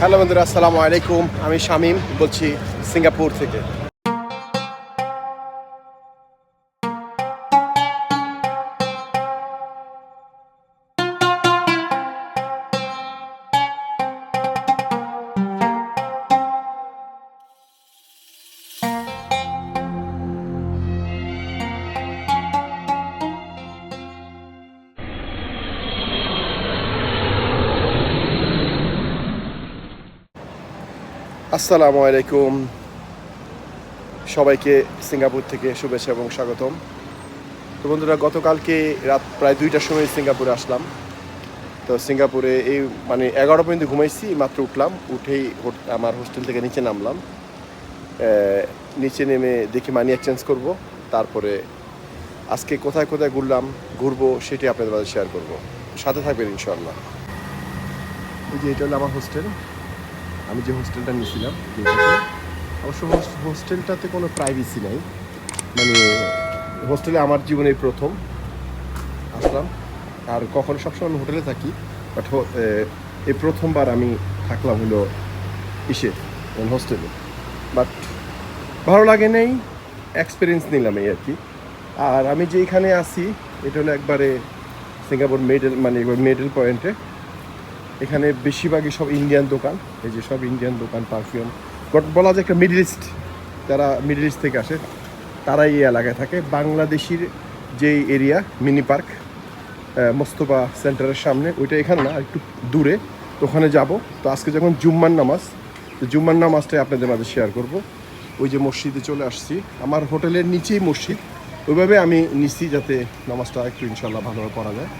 Hello বন্ধুরা আসসালামু আলাইকুম। আমি শামীম বলছি সিঙ্গাপুর থেকে। আসসালামু আলাইকুম। সবাইকে সিঙ্গাপুর থেকে শুভেচ্ছা এবং স্বাগতম। তো বন্ধুরা, গতকালকে রাত প্রায় দুইটার সময় সিঙ্গাপুরে আসলাম। তো সিঙ্গাপুরে এই মানে এগারো পর্যন্ত ঘুমাইছি, মাত্র উঠলাম। উঠেই আমার হোস্টেল থেকে নিচে নামলাম। নিচে নেমে দেখি মানি এক্সচেঞ্জ করব। তারপরে আজকে কোথায় কোথায় ঘুরলাম, ঘুরবো সেটি আপনাদের শেয়ার করব। সাথে থাকবেন ইনশাল্লাহ এই যে এটা হলো আমার হোস্টেল। আমি যে হোস্টেলটা নিয়েছিলাম অবশ্য হোস- হোস্টেলটাতে কোনো প্রাইভেসি নাই। মানে হোস্টেলে আমার জীবনে প্রথম। আসলাম। আর কখনো সবসময় হোটেলে থাকি বাট এই প্রথমবার আমি থাকলাম হলো ইসে হোস্টেলে। বাট ভালো লাগে নেই এক্সপিরিয়েন্স নিলাম এই আর কি। আর আমি যে এখানে আছি, এটা হলো একবারে সিঙ্গাপুর মেডেল মানে মেডেল পয়েন্টে এখানে বেশিরভাগই সব ইন্ডিয়ান দোকান, এই যে সব ইন্ডিয়ান দোকান পারফিউম বাট বলা যায় একটা মিডল ইস্ট যারা মিডল ইস্ট থেকে আসে, তারাই এই এলাকায় থাকে। বাংলাদেশির যে এরিয়া মিনি পার্ক মোস্তফা সেন্টারের সামনে, ওইটা এখানে না, একটু দূরে, ওখানে যাব। তো আজকে যখন জুম্মার নামাজ, তো জুম্মার নামাজটাই আপনাদের মাঝে শেয়ার করব। ওই যে মসজিদে চলে আসছি। আমার হোটেলের নিচেই মসজিদ। ওইভাবে আমি নিচ্ছি যাতে নামাজটা একটু ইনশাল্লাহ ভালোভাবে পড়া যায়।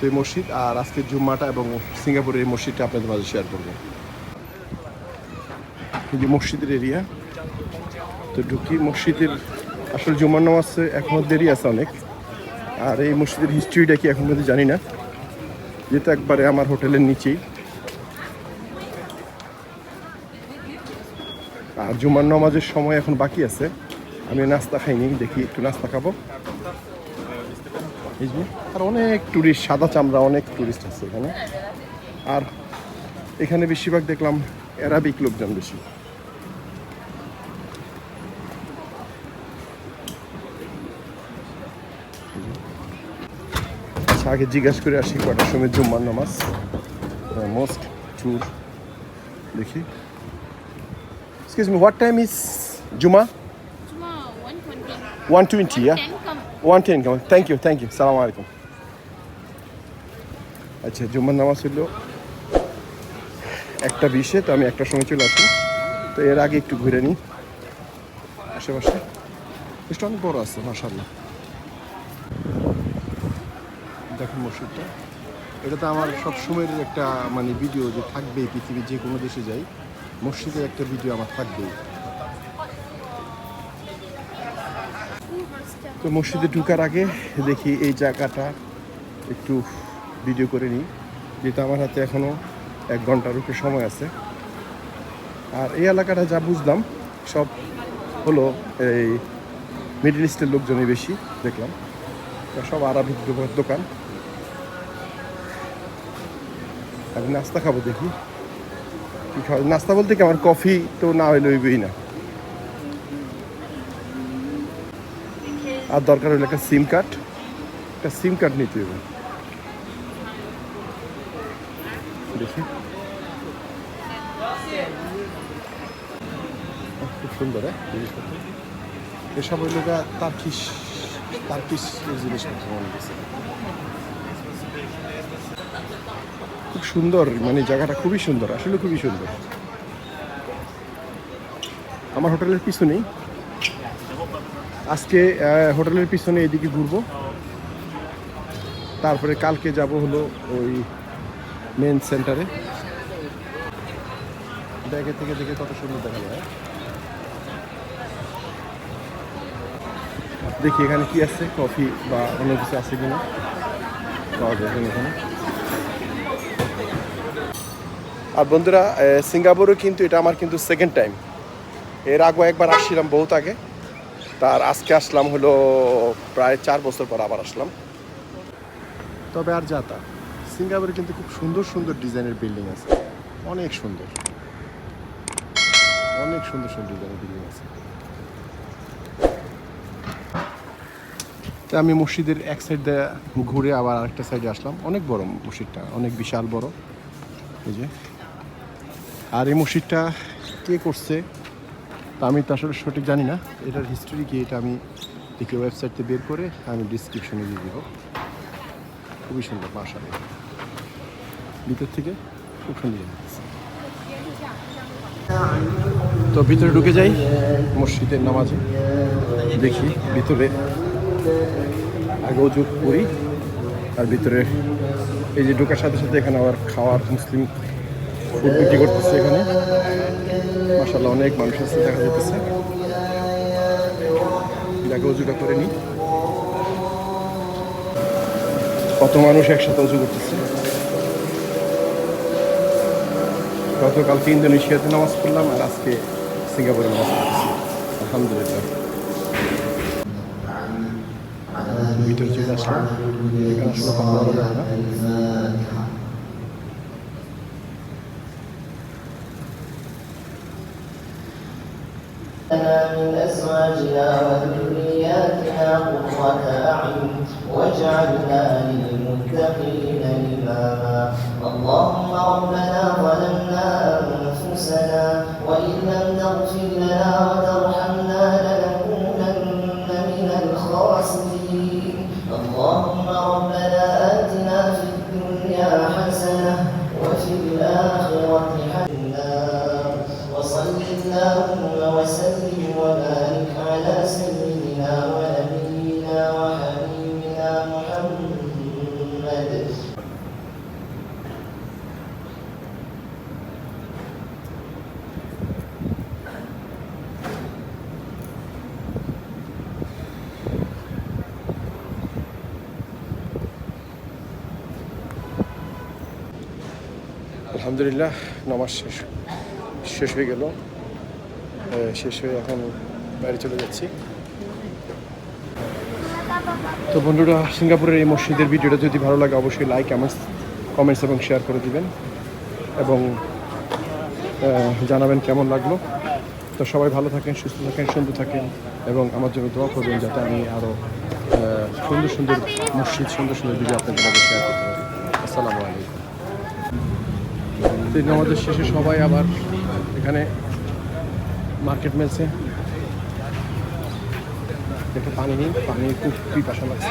তো এই মসজিদ আর আজকে জুম্মাটা এবং সিঙ্গাপুরের এই মসজিদটা আপনাদের মাঝে শেয়ার করব। এই যে মসজিদের এরিয়া তো ঢুকি, মসজিদের আসলে জুম্মার নামাজ এখনও দেরি আছে অনেক। আর এই মসজিদের হিস্ট্রিটা কি এখন পর্যন্ত জানি না। যেহেতু একবারে আমার হোটেলের নিচেই। আর জুম্মার নামাজের সময় এখন বাকি আছে। আমি নাস্তা খাইনি, দেখি একটু নাস্তা খাব। আর অনেক টুরিস্ট সাদা চামড়া অনেক টুরিস্ট আছে এখানে। আর এখানে বেশিরভাগ দেখলাম অ্যারাবিক লোকজন বেশি। আচ্ছা আগে জিজ্ঞাসা করে আসি কটার সময় জুম্মার নামাজ। মোস্ট ট্যুর দেখি। Excuse me what time is Juma one twenty yeah 10 come. One ten কেমন থ্যাংক ইউ থ্যাংক ইউ সালাম আলাইকুম আচ্ছা জুম্মার নামাজ হলো একটা বিশে, তো আমি একটা সময় চলে আসি। তো এর আগে একটু ঘুরে নিই আশেপাশে। বেশটা অনেক বড় আছে মাসাল্লাহ দেখুন মসজিদটা। এটা তো আমার সব সময়ের একটা মানে ভিডিও যে থাকবেই, পৃথিবীর যে কোনো দেশে যাই, মসজিদের একটা ভিডিও আমার থাকবেই। তো মসজিদে ঢুকার আগে দেখি এই জায়গাটা একটু ভিডিও করে নিই। যেহেতু আমার হাতে এখনও এক ঘণ্টার উপরে সময় আছে। আর এই এলাকাটা যা বুঝলাম, সব হলো এই মিডল ইস্টের লোকজনই বেশি, দেখলাম। সব আরবিক দো- দোকান। আমি নাস্তা খাব দেখি। নাস্তা বলতে কি আমার কফি তো না হইলে না। আর দরকার হলে একটা সিম কার্ড। একটা সিম কার্ড নিতে হবে। দেখি। খুব সুন্দর হ্যাঁ? এসব হইল তার্কিশ তার্কিশ জিনিসপত্র খুব সুন্দর মানে জায়গাটা খুবই সুন্দর, আসলে খুবই সুন্দর। আমার হোটেলের পিছনেই আজকে হোটেলের পিছনে এদিকে ঘুরবো। তারপরে কালকে যাব হলো ওই মেন সেন্টারে ব্যাগে থেকে দেখে কত সুন্দর দেখা যায় দেখি এখানে কি আছে, কফি বা অন্য কিছু আছে কিনা। পাওয়া যায় এখানে আর বন্ধুরা সিঙ্গাপুরও কিন্তু এটা আমার কিন্তু সেকেন্ড টাইম এর আগে একবার আসছিলাম বহুত আগে। তার আজকে আসলাম হলো প্রায় চার বছর পর আবার আসলাম। তবে আর যা তা, সিঙ্গাপুরে কিন্তু খুব সুন্দর সুন্দর ডিজাইনের বিল্ডিং আছে। অনেক সুন্দর। অনেক সুন্দর সুন্দর ডিজাইনের বিল্ডিং আছে। তো আমি মসজিদের এক সাইড দিয়ে ঘুরে আবার আরেকটা সাইডে আসলাম। অনেক বড় মসজিদটা, অনেক বিশাল বড়। এই যে। আর এই মসজিদটা কে করছে? তা আমি তো আসলে সঠিক জানি না। এটার হিস্ট্রি কি এটা আমি দেখি ওয়েবসাইটে বের করে আমি ডিসক্রিপশনে দিয়ে দিব। খুবই সুন্দর মার্শাল ভিতর থেকে খুব সুন্দর তো ভিতরে ঢুকে যাই, মসজিদের নামাজে। দেখি ভিতরে আগে উজু করি আর ভিতরে এই যে ঢোকার সাথে সাথে এখানে আবার খাওয়ার মুসলিম ফুড বিক্রি করতেছে এখানে। মাসাল্লাহ অনেক মানুষ আছে, দেখা যেতেছে আগে উজুটা করে নি। কত মানুষ একসাথে উজু করতেছে। গতকালকে ইন্দোনেশিয়াতে নামাজ পড়লাম আর আজকে সিঙ্গাপুরে নামাজ পড়তেছি। আলহামদুলিল্লাহ। ভিতরে চলে আসলাম। এখানে আসলে لنا من أزواجنا وذرياتنا قرة أعين واجعلنا للمتقين إماما. اللهم ربنا ظلمنا আলহামদুলিল্লাহ, নামাজ শেষ শেষ হয়ে গেল। শেষ হয়ে এখন বাইরে চলে যাচ্ছি। তো বন্ধুরা, সিঙ্গাপুরের এই মসজিদের ভিডিওটা যদি ভালো লাগে, অবশ্যই লাইক কমেন্টস কমেন্টস এবং শেয়ার করে দিবেন এবং জানাবেন কেমন লাগল। তো সবাই ভালো থাকেন, সুস্থ থাকেন, সুন্দর থাকেন এবং আমার জন্য দোয়া করবেন যাতে আমি আরও সুন্দর সুন্দর মসজিদ, সুন্দর সুন্দর ভিডিও আপনাদের শেয়ার করতে পারি। আসসালামু আলাইকুম। তো নামাজের শেষে সবাই আবার এখানে মার্কেট মেলছে। একটু পানি নিই পানি খুব পিপাসা লাগছে।